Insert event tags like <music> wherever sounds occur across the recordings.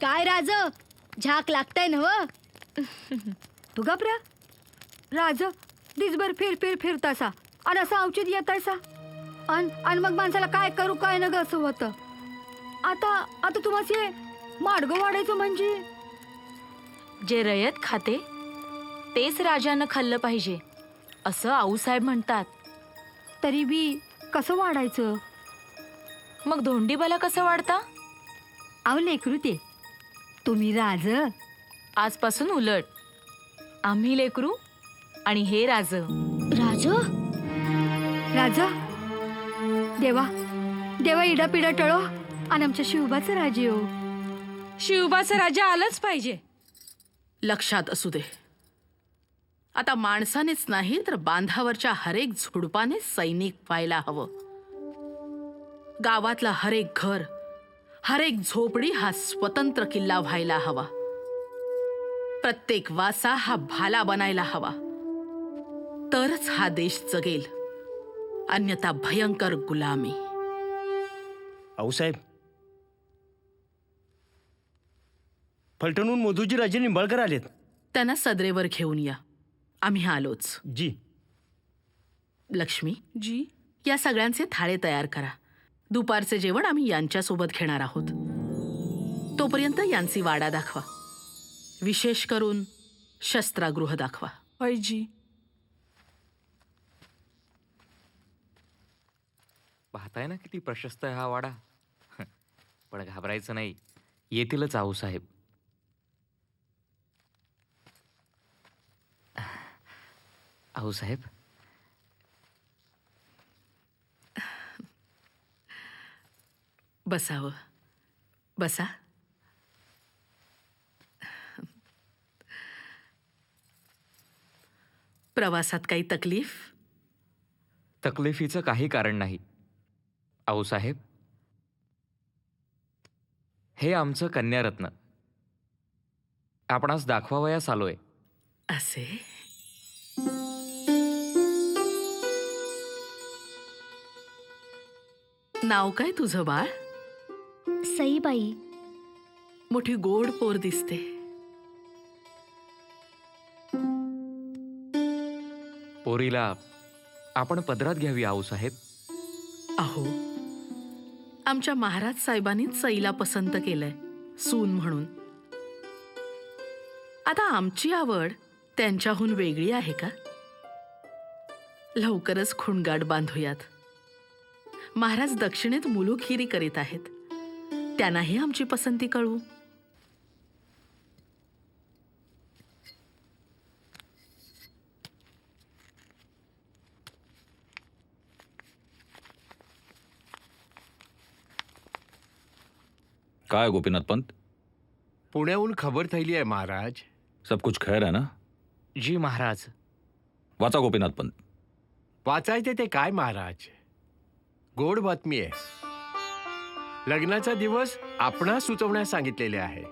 काय राज? झाक लागतंय नव तू घाबऱ्या राज दिसभर फिर फिर फिरतासा. आणि असं औचित येतायसा. आणि आणि मग माणसाला काय करू काय न ग असं होतं? आता आता तुम्हाला माडगं वाढायचं म्हणजे? जे रयत खाते तेच राजानं खाल्लं पाहिजे. असं आऊसाहेब म्हणतात. तरी बी कसं वाढायचं? मग धोंडीबाला कसं वाढता? अहो लेकरू ते. तुम्ही राज आजपासून उलट. आम्ही लेकरू आणि हे राज. राज? राजा देवा देवा इडा पिडा टळो आणि आमच्या शिवबाचं राजे हो शिवबाचा राजा आलाच पाहिजे. लक्षात असू दे. आता माणसानेच नाही तर बांधावरच्या हरेक झुडपाने सैनिक व्हायला हवं. गावातला हरेक घर हरेक झोपडी हा स्वतंत्र किल्ला व्हायला हवा. प्रत्येक वासा हा भाला बनायला हवा. तरच हा देश जगेल. अन्यथा भयंकर गुलामी. आऊसाहेब फलटणहून मोदूजी राजे निंबाळकर आलेत. त्यांना सदरेवर घेऊन या. आम्ही आलोच. जी. लक्ष्मी जी. या सगळ्यांचे थाळे तयार करा. दुपारचे जेवण आम्ही यांच्यासोबत घेणार आहोत. तोपर्यंत यांची वाडा दाखवा. विशेष करून शस्त्रागृह दाखवा. होय जी पाहताय ना किती प्रशस्त आहे हा वाडा. <laughs> पण घाबरायचं नाही. येतीलच आऊसाहेब आऊसाहेब बसावं. बसा. प्रवासात काही तकलीफ? तकलिफीचं काही कारण नाही. आऊसाहेब हे आमचं कन्यारत्न. आपणास दाखवावयास आलोय. असे? नाव काय तुझं बाळ? सईबाई. मोठी गोड पोर दिसते. पोरीला आपण पदरात घ्यावी आऊसाहेब अहो आमच्या महाराज साहेबांनीच सईला पसंत केलंय सून म्हणून. आता आमची आवड त्यांच्याहून वेगळी आहे का? लवकरच खुणगाठ बांधूयात. महाराज दक्षिणेत मुलुखिरी करीत आहेत. त्यांनाही आमची पसंती कळू. काय गोपीनाथ पंत? पुण्याहून खबर थैली आहे महाराज. सब कुछ खैर है ना? जी महाराज. वाचा गोपीनाथ पंत. वाचायचे ते काय महाराज? गोड बातमी आहे. लग्नाचा दिवस आपण सुचवण्यास सांगितलेले आहे.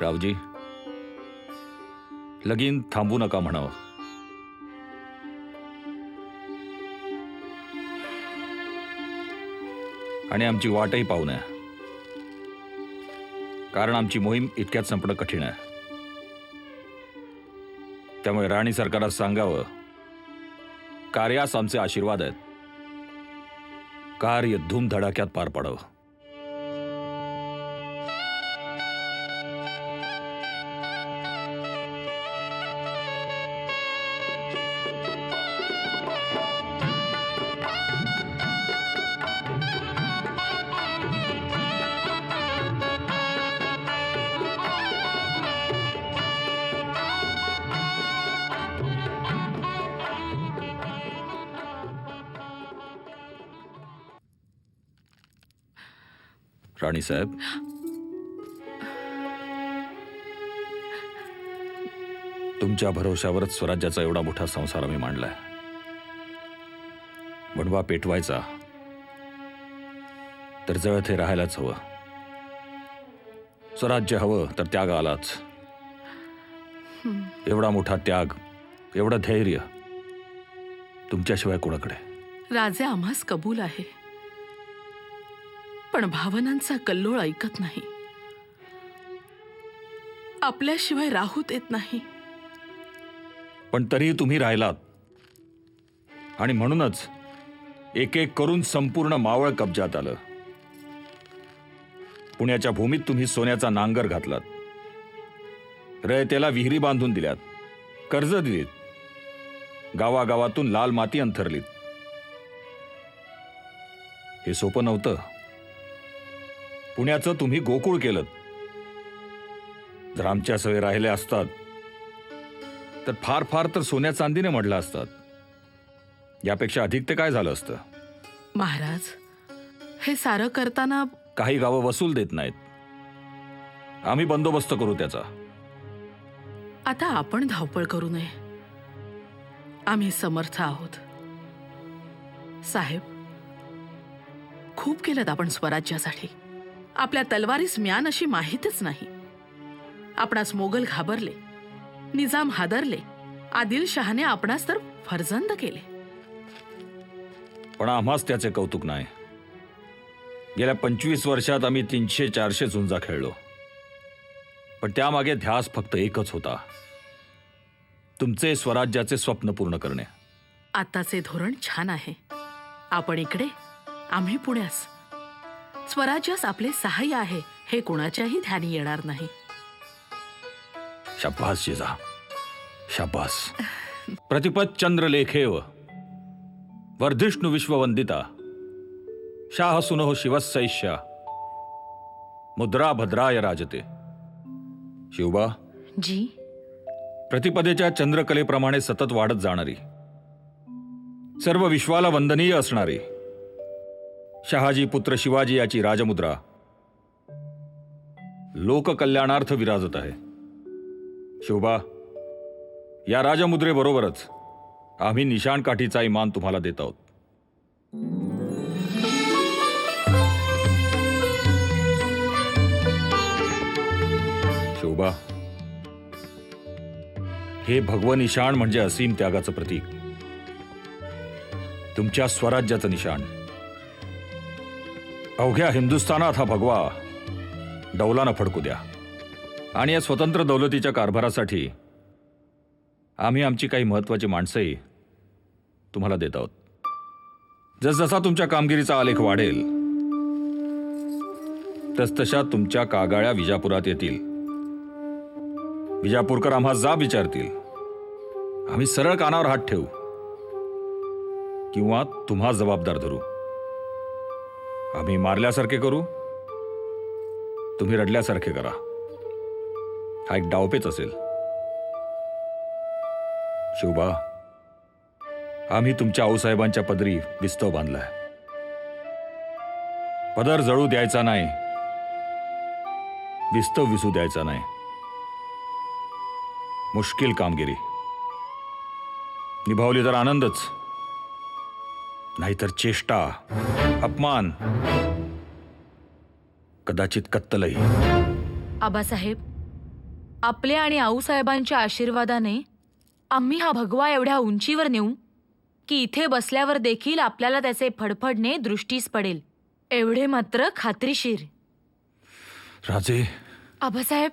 रावजी लगीन थांबू नका म्हणावं. आणि आमची वाटही पाहू नये. कारण आमची मोहीम इतक्यात संपणं कठीण आहे. त्यामुळे राणी सरकारास सांगावं कार्यास आमचे आशीर्वाद आहेत. कार्य धूमधडाक्यात पार पाडावं. राणीसाहेब तुमच्या भरोशावरच स्वराज्याचा एवढा मोठा संसार आम्ही मांडलाय. वणवा पेटवायचा. तर जळत हे राहायलाच हवं. स्वराज्य हवं तर त्याग आलाच. एवढा मोठा त्याग एवढं धैर्य तुमच्याशिवाय कोणाकडे? राजे आम्हास कबूल आहे. पण भावनांचा कल्लोळ ऐकत नाही. आपल्याशिवाय राहू देत नाही. पण तरीही तुम्ही राहिलात. आणि म्हणूनच एक एक करून संपूर्ण मावळ कब्जात आलं. पुण्याच्या भूमीत तुम्ही सोन्याचा नांगर घातलात. रयतेला विहिरी बांधून दिल्यात. कर्ज दिलीत. गावागावातून लाल माती अंथरलीत. हे सोपं नव्हतं. पुण्याचं तुम्ही गोकुळ केलं. जर आमच्या सवय राहिले असतात तर फार फार तर सोन्या चांदीने म्हडलं असतात. यापेक्षा अधिक ते काय झालं असतं? महाराज हे सारं करताना काही गावं वसूल देत नाहीत. आम्ही बंदोबस्त करू त्याचा. आता आपण धावपळ करू नये. आम्ही समर्थ आहोत. साहेब खूप केलं आपण स्वराज्यासाठी. आपल्या तलवारीस म्यान अशी माहीतच नाही. आपणास मोगल घाबरले निजाम हादरले आदिलशहाने आपणास तर फरजंद केले. पण आम्हाच त्याचे कौतुक नाही. गेल्या पंचवीस वर्षात आम्ही तीनशे चारशे झुंजा खेळलो. पण त्यामागे ध्यास फक्त एकच होता. तुमचे स्वराज्याचे स्वप्न पूर्ण करणे. आताचे धोरण छान आहे. आपण इकडे आम्ही पुण्यास. स्वराज्यास आपले सहाय्य आहे हे कुणाच्याही ध्यानी येणार नाही. शाबास जिजा. शाबास. प्रतिपत चंद्रलेखेव. वर्धिष्णु विश्ववंदिता. शाह सुनो शिवसैष्या मुद्रा भद्राय राजते. शिवबा? जी. प्रतिपदेच्या चंद्रकलेप्रमाणे सतत वाढत जाणारी. सर्व विश्वाला वंदनीय असणारी. शहाजी पुत्र शिवाजी याची राजमुद्रा. लोककल्याणार्थ विराजत आहे. शोभा या राजमुद्रेबरोबरच आम्ही निशाणकाठीचाही मान तुम्हाला देत आहोत. शोभा हे भगव निशाण म्हणजे असीम त्यागाचं प्रतीक. तुमच्या स्वराज्याचं निशाण. अवघ्या हिंदुस्थानात हा भगवा डौलानं फडकू द्या. आणि या स्वतंत्र दौलतीच्या कारभारासाठी आम्ही आमची काही महत्त्वाची माणसंही तुम्हाला देत आहोत. जसजसा तुमच्या कामगिरीचा आलेख वाढेल तसतशा तुमच्या कागाळ्या विजापुरात येतील. विजापूरकर आम्हा जा विचारतील. आम्ही सरळ कानावर हात ठेवू किंवा तुम्हा जबाबदार धरू. आम्ही मारल्यासारखे करू? तुम्ही रडल्यासारखे करा. हा एक डावपेच असेल. शिवबा आम्ही तुमच्या आऊसाहेबांच्या पदरी विस्तव बांधलाय. पदर जळू द्यायचा नाही. विस्तव विसू द्यायचा नाही. मुश्किल कामगिरी. निभावली तर आनंदच. नाहीतर चेष्टा अपमान कदाचित कत्तलही. आबासाहेब आपल्या आणि आऊसाहेबांच्या आशीर्वादाने आम्ही हा भगवा एवढ्या उंचीवर नेऊ की इथे बसल्यावर देखील आपल्याला त्याचे फडफडणे दृष्टीस पडेल. एवढे मात्र खात्रीशीर. राजे. आबासाहेब